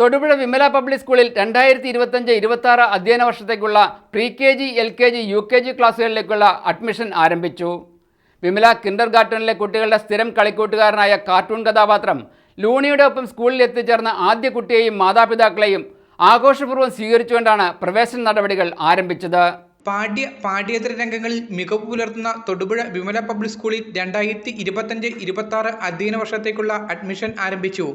Thodupuzha Vimala public സ്കൂളിൽ രണ്ടായിരത്തി ഇരുപത്തഞ്ച് ഇരുപത്തി ആറ് അധ്യയന വർഷത്തേക്കുള്ള pre K G L K G U K G ക്ലാസ്സുകളിലേക്കുള്ള admission ആരംഭിച്ചു. വിമല കിൻഡർ ഗാർട്ടനിലെ കുട്ടികളുടെ സ്ഥിരം കളിക്കൂട്ടുകാരനായ കാർട്ടൂൺ കഥാപാത്രം ലൂണിയുടെ ഒപ്പം സ്കൂളിൽ എത്തിച്ചേർന്ന ആദ്യ കുട്ടിയെയും മാതാപിതാക്കളെയും ആഘോഷപൂർവം സ്വീകരിച്ചുകൊണ്ടാണ് പ്രവേശന നടപടികൾ ആരംഭിച്ചത്. പാഠ്യ പാഠ്യേതര രംഗങ്ങളിൽ മികവ് പുലർത്തുന്ന തൊടുപുഴ വിമല പബ്ലിക് സ്കൂളിൽ രണ്ടായിരത്തി ഇരുപത്തഞ്ച് ഇരുപത്തി ആറ് അധ്യയന വർഷത്തേക്കുള്ള അഡ്മിഷൻ ആരംഭിച്ചു.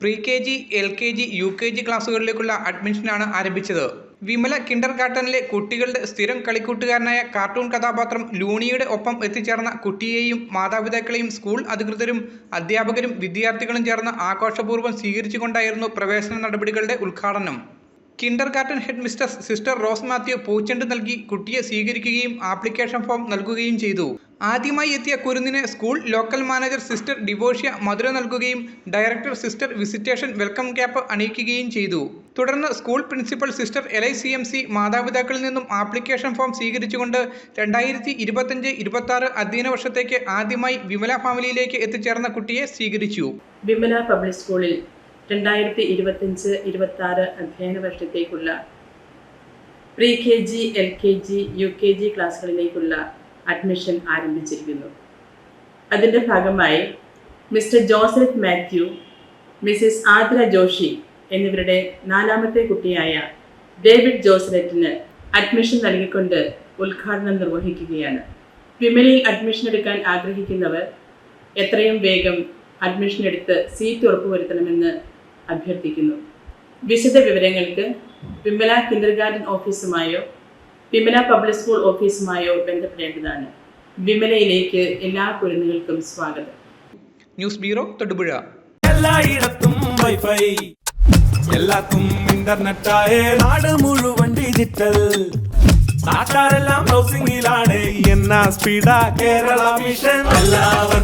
Pre K G L K G U K G ക്ലാസ്സുകളിലേക്കുള്ള അഡ്മിഷനാണ് ആരംഭിച്ചത്. വിമല കിൻഡർ ഗാർട്ടനിലെ കുട്ടികളുടെ സ്ഥിരം കളിക്കൂട്ടുകാരനായ കാർട്ടൂൺ കഥാപാത്രം ലൂണിയുടെ ഒപ്പം എത്തിച്ചേർന്ന കുട്ടിയെയും മാതാപിതാക്കളെയും സ്കൂൾ അധികൃതരും അധ്യാപകരും വിദ്യാർത്ഥികളും ചേർന്ന് ആഘോഷപൂർവം സ്വീകരിച്ചുകൊണ്ടായിരുന്നു പ്രവേശന നടപടികളുടെ ഉദ്ഘാടനം. Kindergarten head mistress sister Rose Mathew പൂച്ചെണ്ട് നൽകി കുട്ടിയെ സ്വീകരിക്കുകയും ആപ്ലിക്കേഷൻ ഫോം നൽകുകയും ചെയ്തു. ആദ്യമായി എത്തിയ കുരുന്നിന് സ്കൂൾ ലോക്കൽ മാനേജർ സിസ്റ്റർ ഡിവോഷ്യ മധുര നൽകുകയും director sister visitation welcome cap അണിയിക്കുകയും ചെയ്തു. തുടർന്ന് school principal sister L I C M C മാതാപിതാക്കളിൽ നിന്നും ആപ്ലിക്കേഷൻ ഫോം സ്വീകരിച്ചുകൊണ്ട് രണ്ടായിരത്തി ഇരുപത്തഞ്ച് ഇരുപത്തി അധ്യയന വർഷത്തേക്ക് ആദ്യമായി വിമല ഫാമിലിയിലേക്ക് എത്തിച്ചേർന്ന കുട്ടിയെ സ്വീകരിച്ചു. വിമല പബ്ലിക് സ്കൂളിൽ രണ്ടായിരത്തി ഇരുപത്തഞ്ച് ഇരുപത്തി ആറ് അധ്യയന വർഷത്തേക്കുള്ള pre K G L K G U K G ക്ലാസ്സുകളിലേക്കുള്ള admission ആരംഭിച്ചിരിക്കുന്നു. അതിന്റെ ഭാഗമായി mister Joseph Mathew Mrs Adra Joshi എന്നിവരുടെ നാലാമത്തെ കുട്ടിയായ ഡേവിഡ് ജോസലറ്റിന് അഡ്മിഷൻ നൽകിക്കൊണ്ട് ഉദ്ഘാടനം നിർവഹിക്കുകയാണ്. വിമലയിൽ അഡ്മിഷൻ എടുക്കാൻ ആഗ്രഹിക്കുന്നവർ എത്രയും വേഗം അഡ്മിഷൻ എടുത്ത് സീറ്റ് ഉറപ്പുവരുത്തണമെന്ന് അഭ്യർത്ഥിക്കുന്നു. വിശദ വിവരങ്ങൾക്ക് വിമല കിൻഡർ ഗാർഡൻ ഓഫീസുമായോ വിമല പബ്ലിക് സ്കൂൾ ഓഫീസുമായോ ബന്ധപ്പെടേണ്ടതാണ്. വിമലയിലേക്ക് എല്ലാ കുരുന്നുകൾക്കും സ്വാഗതം. News bureau Thodupuzha. എല്ലായിടത്തും വൈഫൈ. എല്ലാത്തും ഇന്റർനെറ്റായേ നാട് മുഴുവൻ ഡിജിറ്റൽ. നാട്ടാരെല്ലാം ബ്രൗസിംഗിലാണ് എന്നാ സ്പീഡാ കേരള മിഷൻ എല്ലാവർക്കും